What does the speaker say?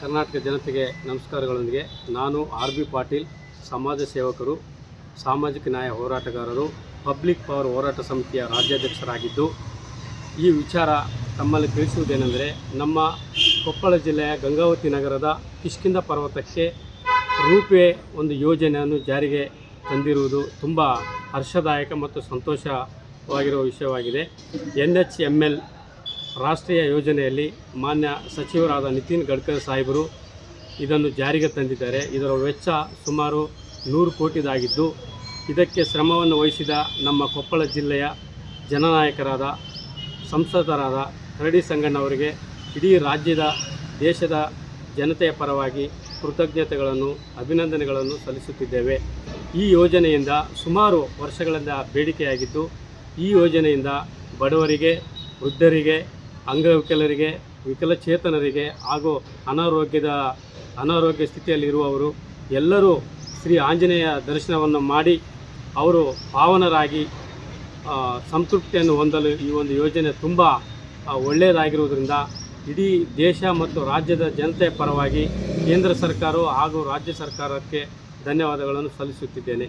ಕರ್ನಾಟಕ ಜನತೆಗೆ ನಮಸ್ಕಾರಗಳೊಂದಿಗೆ ನಾನು R B Patil, ಸಮಾಜ ಸೇವಕರು, ಸಾಮಾಜಿಕ ನ್ಯಾಯ ಹೋರಾಟಗಾರರು, ಪಬ್ಲಿಕ್ ಪವರ್ ಹೋರಾಟ ಸಮಿತಿಯ ರಾಜ್ಯಾಧ್ಯಕ್ಷರಾಗಿದ್ದು, ಈ ವಿಚಾರ ತಮ್ಮಲ್ಲಿ ತಿಳಿಸುವುದೇನೆಂದರೆ ನಮ್ಮ ಕೊಪ್ಪಳ ಜಿಲ್ಲೆಯ ಗಂಗಾವತಿ ನಗರದ ಕಿಷ್ಕಿಂದ ಪರ್ವತಕ್ಕೆ ರೂಪೇ ಒಂದು ಯೋಜನೆಯನ್ನು ಜಾರಿಗೆ ತಂದಿರುವುದು ತುಂಬ ಹರ್ಷದಾಯಕ ಮತ್ತು ಸಂತೋಷವಾಗಿರುವ ವಿಷಯವಾಗಿದೆ. ಎನ್ ಎಚ್ ಎಂ ಎಲ್ ರಾಷ್ಟ್ರೀಯ ಯೋಜನೆಯಲ್ಲಿ ಮಾನ್ಯ ಸಚಿವರಾದ ನಿತಿನ್ ಗಡ್ಕರಿ ಸಾಹೇಬರು ಇದನ್ನು ಜಾರಿಗೆ ತಂದಿದ್ದಾರೆ. ಇದರ ವೆಚ್ಚ ಸುಮಾರು ನೂರು ಕೋಟಿದಾಗಿದ್ದು, ಇದಕ್ಕೆ ಶ್ರಮವನ್ನು ವಹಿಸಿದ ನಮ್ಮ ಕೊಪ್ಪಳ ಜಿಲ್ಲೆಯ ಜನನಾಯಕರಾದ, ಸಂಸದರಾದ ಕರಡಿ ಸಂಗಣ್ಣವರಿಗೆ ಇಡೀ ರಾಜ್ಯದ, ದೇಶದ ಜನತೆಯ ಪರವಾಗಿ ಕೃತಜ್ಞತೆಗಳನ್ನು, ಅಭಿನಂದನೆಗಳನ್ನು ಸಲ್ಲಿಸುತ್ತಿದ್ದೇವೆ. ಈ ಯೋಜನೆಯಿಂದ ಸುಮಾರು ವರ್ಷಗಳಿಂದ ಬೇಡಿಕೆಯಾಗಿದ್ದು, ಈ ಯೋಜನೆಯಿಂದ ಬಡವರಿಗೆ, ವೃದ್ಧರಿಗೆ ಅಂಗವಿಕಲರಿಗೆ ವಿಕಲಚೇತನರಿಗೆ ಹಾಗೂ ಅನಾರೋಗ್ಯದ, ಅನಾರೋಗ್ಯ ಸ್ಥಿತಿಯಲ್ಲಿರುವವರು ಎಲ್ಲರೂ ಶ್ರೀ ಆಂಜನೇಯ ದರ್ಶನವನ್ನು ಮಾಡಿ ಅವರು ಪಾವನರಾಗಿ ಸಂತೃಪ್ತಿಯನ್ನು ಹೊಂದಲು ಈ ಒಂದು ಯೋಜನೆ ತುಂಬ ಒಳ್ಳೆಯದಾಗಿರುವುದರಿಂದ ಇಡೀ ದೇಶ ಮತ್ತು ರಾಜ್ಯದ ಜನತೆಯ ಪರವಾಗಿ ಕೇಂದ್ರ ಸರ್ಕಾರ ಹಾಗೂ ರಾಜ್ಯ ಸರ್ಕಾರಕ್ಕೆ ಧನ್ಯವಾದಗಳನ್ನು ಸಲ್ಲಿಸುತ್ತಿದ್ದೇನೆ.